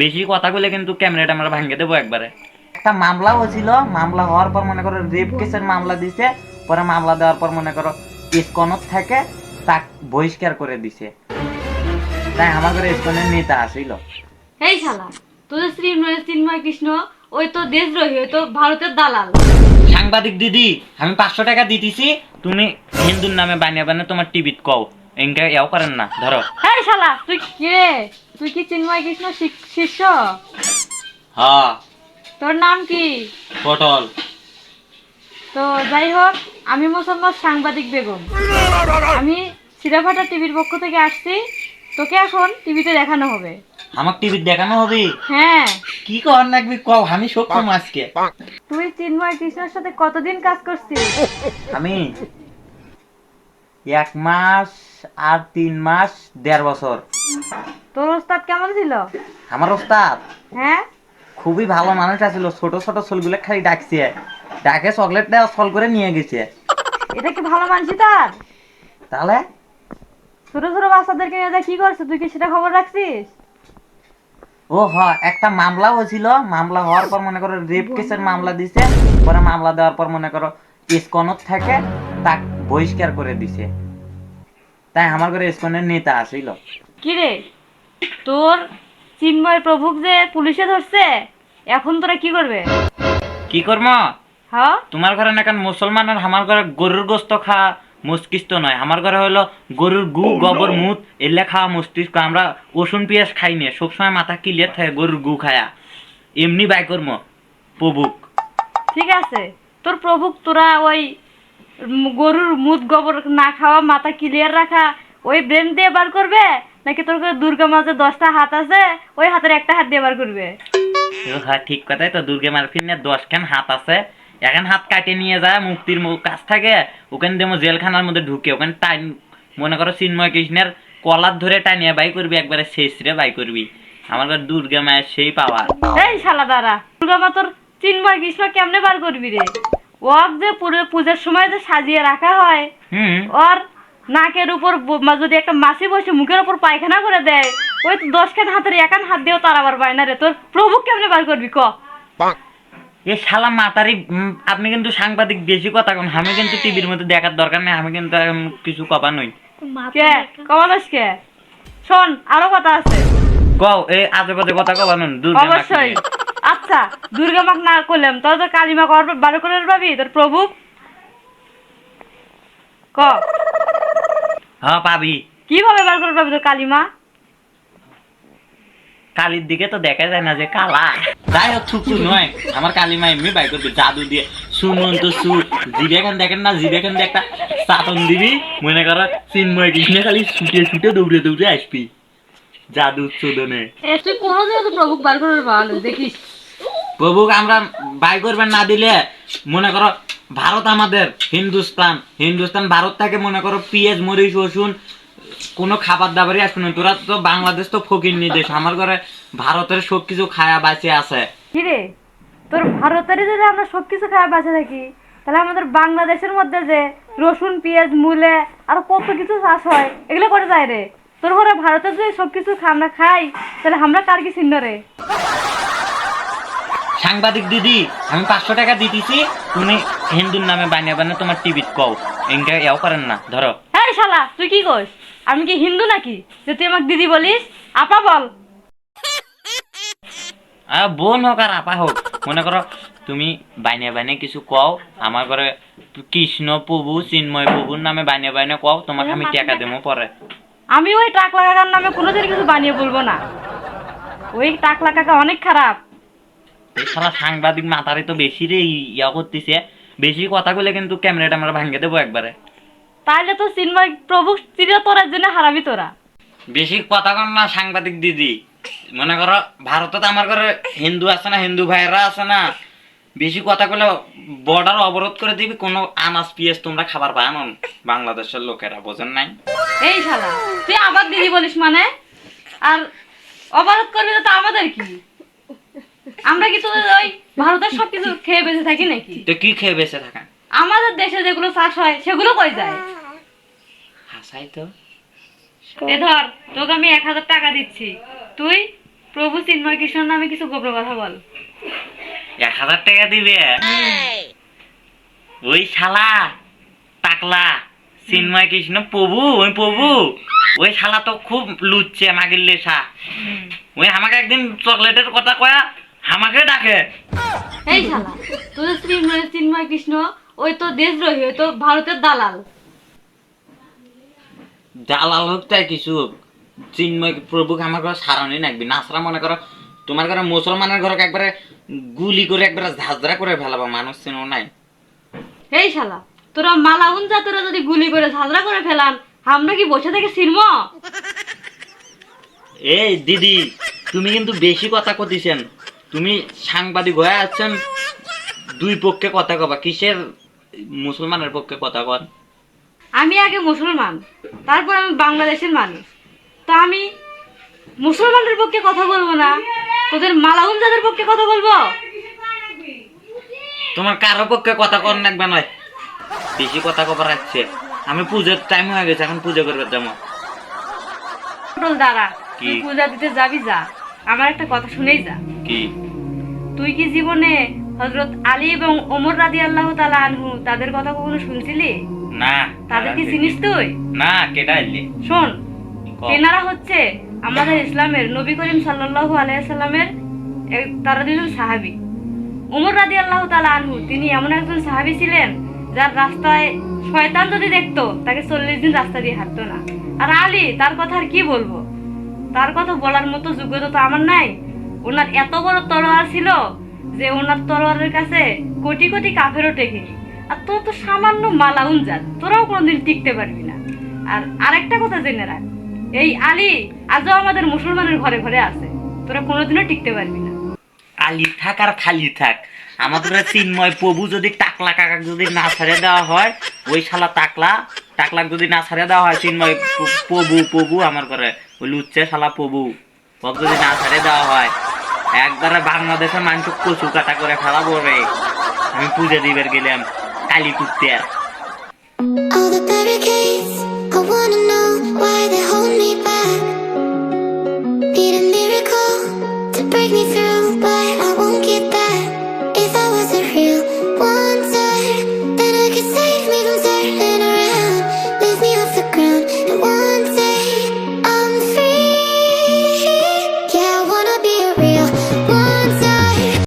বেশি কথা বলে কিন্তু ক্যামেরাটা আমরা ভাঙে দেবো একবারে। একটা মামলা হয়েছিল মামলা হওয়ার পর মনে করো রেপ কেসের মামলা দিছে পরে মামলা দেওয়ার পর মনে করো ইস্কনত থেকে তাক বহিষ্কার করে দিছে। তাই আমার ঘরে ইস্কনের নেতা আসিল। এই শালা তোদের শ্রী চিন্ময় কৃষ্ণ ওই তো দেশদ্রোহী ওই তো ভারতের দালাল। সাংবাদিক দিদি আমি পাঁচশো টাকা দিতেছি তুমি হিন্দুর নামে বানিয়ে বানিয়ে তোমার টিভিত কও। এনকা এও করেন না ধরো। এই শালা তুই কে? তুই কি চিন্ময় কৃষ্ণ শিষ্য? হ্যাঁ। তোর নাম কি? পটল। তো যাই হোক আমি মুসলমান সাংবাদিক বেগম। আমি সিরাফাটা টিভির পক্ষ থেকে আসছি। তোকে এখন টিভিতে দেখানো হবে। আমার টিভিত দেখানো হবে? হ্যাঁ। কি কর লাগবে কও আমি সক্ষম আজকে। তুই চিন্ময় কৃষ্ণের সাথে কতদিন কাজ করছিস? আমি এক মাস আর তিন মাস দেড় বছর। তোর ওস্তাদ কেমন ছিল? আমার ওস্তাদ? হ্যাঁ? খুবই ভালো মানুষ আছিল ছোট ছোট চুলগুলো খালি ডাকছে। ডাকে চকলেট দেওয়া সল করে নিয়ে গেছে। এটা কি ভালো মানছি তার? তাহলে? ছোট ছোট বাচ্চাদেরকে নিয়ে যা কি করছে? তুই কি সেটা খবর রাখছিস? ও হ একটা মামলা হয়েছিল। মামলা হওয়ার পর মনে করো রেপ কেসের মামলা দিছে। পরে মামলা দেওয়ার পর মনে করো ইস্কনত থেকে তাক বহিষ্কার করে দিছে। তাই আমার ঘরে ইস্কনের নেতা আসিল কি রে তোর চিন্ময় প্রভুক যে পুলিশে ধরছে এখন তোরা কি করবে? কি করম? হ্যাঁ তোমার ঘরে না কেন মুসলমান আর আমার ঘরে গরুর গোস্ত খাওয়া মস্তিষ্ক নয়। আমার ঘরে হলো গরুর গু গোবর মুত এলে খাওয়া মস্তিষ্ক। আমরা রসুন পেঁয়াজ খাই নিয়ে সবসময় মাথা ক্লিয়ার থাকে গরুর গু খায়া। এমনি বাই করম প্রভুক। ঠিক আছে। তোর প্রভুক তোরা ওই গরুর মুদ গোবর না খাওয়া মাথা ক্লিয়ার রাখা ওই ব্রেন দিয়ে বার করবে? নাকি তোর দুর্গা মাঝে দশটা হাত আছে ওই হাতের একটা হাত দিয়ে বার করবে? হ্যাঁ ঠিক কথাই তো দুর্গে মার্ফিন দশখান হাত আছে। এখন হাত কাটে নিয়ে যায় মুক্তির কাছ থাকে ওখানে দেবো জেলখানার মধ্যে ঢুকে ওখানে টাইম মনে করো চিন্ময় কৃষ্ণের কলার ধরে টানিয়ে বাই করবি একবারে শেষ রে বাই করবি। আমার দুর্গা মায়ের সেই পাওয়ার এই শালা দাঁড়া দুর্গা মা তোর চিন্ময় কৃষ্ণ কেমনে বার করবি রে? ওক যে পুরো পূজার সময় যে সাজিয়ে রাখা হয় ওর নাকের উপর যদি একটা মাসি বসে মুখের উপর পায়খানা করে দেয় ওই তো দশখান হাতের একান হাত দিয়েও তার আবার পায় না রে। তোর প্রভু কেমনে বার করবি ক? এ শালা মাতারি আপনি কিন্তু সাংবাদিক বেশি কথা কোন। আমি কিন্তু টিভির মধ্যে দেখার দরকার নেই আমি কিন্তু কিছু কবা নই। কে? কমালস কে? শোন আরও কথা আছে। কও এই আজে বাজে কথা কবা নুন দুর্গা অবশ্যই। আচ্ছা দুর্গা মাক না করলাম তোর তো কালিমা কর বার করে পাবি তোর প্রভু? ক? হ্যাঁ পাবি। কীভাবে বার করে পাবি তোর কালিমা কালির দিকে তো দেখা যায় না যে কালা। যাই হোক ছুকছু নয় আমার কালিমা এমনি বাই করবে জাদু দিয়ে। শুনুন তো সু জিরে খান দেখেন না জিরে খান দিয়ে একটা চাতন দিবি মনে করো চিন্ময় কৃষ্ণ খালি ছুটে ছুটে দৌড়ে দৌড়ে আসবি। জাদু চোদনে তুই কোনোদিনও তো প্রভু বার করে পাওয়া দেখিস। প্রভুক আমরা বাই করবেন না দিলে, মনে করো ভারত আমাদের, হিন্দুস্তান হিন্দুস্তান ভারত থেকে মনে করো পেঁয়াজ, মরিচ, রসুন, কোনো খাবার দাবারই আসবে না। তোরা তো বাংলাদেশ তো ফকির নিদেশ আমার ঘরে ভারতের সব কিছু খায়া বাঁচে আছে। কিরে? তোর ভারতের যদি আমরা সব কিছু খাওয়া বাঁচে থাকি তাহলে আমাদের বাংলাদেশের মধ্যে যে রসুন, পেঁয়াজ, মূলে, আর কত কিছু চাষ হয়, এগুলো করে যায় রে। তোর ঘরে ভারতের যদি সব কিছু আমরা খাই, তাহলে আমরা কার কি চিহ্ন রে? সাংবাদিক দিদি আমি পাঁচশো টাকা দিতেছি তুমি হিন্দুর নামে বানিয়ে বানিয়ে তোমার টিভিত কও। এনকা এও করেন না ধরো। হ্যাঁ শালা তুই কি কস আমি কি হিন্দু নাকি? যে তুই আমাকে দিদি বলিস? আপা বল। আর বোন হোক আর আপা হোক মনে করো তুমি বানিয়ে বানিয়ে কিছু কও আমার ঘরে কৃষ্ণ প্রভু চিন্ময় প্রভুর নামে বানিয়ে বানিয়ে কও তোমাকে আমি টাকা দেবো পরে। আমি ওই টাকলা কাকার নামে কোনোদিন কিছু বানিয়ে বলব না। ওই টাকলা কাকা অনেক খারাপ। শালা সাংবাদিক মাথারে তো বেশি রে ইয়া করতেছে। বেশি কথা বলে কিন্তু ক্যামেরাটা আমরা ভাঙে দেবো একবারে। তাইলে তো চিন্ময় প্রভু চিরতরের জন্য হারাবি তোরা। বেশি কথা কর না সাংবাদিক দিদি। মনে করো ভারতত আমার ঘরে হিন্দু আছে না হিন্দু ভাইয়েরা আছে না বেশি কথা বলে বর্ডার অবরোধ করে দিবি কোনো আনাজ পিঁয়াজ তোমরা খাবার পায় না। বাংলাদেশের লোকেরা বোঝেন নাই? এই শালা তুই আবার দিদি বলিস মানে? আর অবরোধ করবি তো আমাদের কি? আমরা কি তোদের ওই ভারতের সবকিছু খেয়ে বেঁচে থাকি নাকি? তো কি খেয়ে বেঁচে থাকেন? আমাদের দেশে যেগুলো চাষ হয় সেগুলো কই যায়? হাসাই তো। এ ধর তোকে আমি এক হাজার টাকা দিচ্ছি। তুই প্রভু চিন্ময় কৃষ্ণর নামে কিছু গোপন কথা বল। এক হাজার টাকা দিবে? ওই শালা টাকলা চিন্ময় কৃষ্ণ প্রভু ওই প্রভু। ওই শালা তো খুব লুচ্ছে মাগির লেসা। ওই আমাকে একদিন চকলেটের কথা কয়া আমাকে ডাকে। এই শালা তোদের চিন্ময় চিন্ময় কৃষ্ণ ওই তো দেশদ্রোহী ওই তো ভারতের দালাল। দালাল হোক তাই কিছু হোক চিন্ময় প্রভুকে আমার ঘরে সারানি নাকবি। নাচরা মনে করো তোমার ঘরে মুসলমানের ঘরে একবারে গুলি করে একবারে ঝাঁঝরা করে ফেলাবো মানুষ চিনো নাই। এই শালা তোরা মালাউন জাতরা যদি গুলি করে ঝাঁঝরা করে ফেলান আমরা কি বসে থেকে ছিনব এই দিদি তুমি কিন্তু বেশি কথা কতিছেন। তুমি সাংবাদিক হয়ে আছেন দুই পক্ষে কথা কবা। কিসের মুসলমানের পক্ষে কথা কন? আমি আগে মুসলমান তারপর আমি বাংলাদেশের মানুষ। তো আমি মুসলমানদের পক্ষে কথা বলব না? তোদের মালাউন জাতের পক্ষে কথা বলব? তোমার কারও পক্ষে কথা কর নাকবে নয়। বেশি কথা কবার রাখছে আমি পুজোর টাইম হয়ে গেছে এখন পুজো করবে যাব। দাঁড়া? তুই পূজা দিতে যাবি যা। আমার একটা কথা শুনেই যা। কি? তুই কি জীবনে হজরত আলী এবং ওমর রাদি আল্লাহ তালা আনহু তাদের কথা কখনো শুনছিলি? না তাদের কি চিনিস তুই? না কেটা শোন কও। তেনারা হচ্ছে আমাদের ইসলামের নবী করিম সাল্লাল্লাহু আলাইসাল্লামের তারা দুজন সাহাবি। উমর রাদি আল্লাহ তালা আনহু তিনি এমন একজন সাহাবি ছিলেন যার রাস্তায় শয়তান যদি দেখতো তাকে চল্লিশ দিন রাস্তা দিয়ে হাঁটতো না। আর আলী তার কথা আর কি বলব? তার কথা বলার মতো যোগ্যতা তো আমার নাই। ওনার এত বড় তলোয়ার ছিল যে ওনার তলোয়ারের কাছে কোটি কোটি কাফেরও টেকেনি আর তোর তো সামান্য মালাউন জাত, তোরাও কোনোদিন টিকতে পারবি না। আর আরেকটা কথা জেনে রাখ, এই আলী আজও আমাদের মুসলমানের ঘরে ঘরে আছে, তোরা কোনোদিনও টিকতে পারবি না। আলি থাক আর খালি থাক, আমাদের চিন্ময় প্রভু যদি টাকলা কাকা যদি না ছাড়িয়ে দেওয়া হয়, ওই শালা টাকলা টাকলাক যদি না ছাড়ে দেওয়া হয়, চিন্ময় প্রভু প্রভু আমার করে ওই লুচ্ছে শালা প্রভু যদি না ছাড়িয়ে দেওয়া হয় একবারে বাংলাদেশের মানুষ কচু কাটা করে ফেলাবো রে আমি পুজো দিবার গেলাম Kali কুত্তে All the barricades, I wanna know why they hold me back.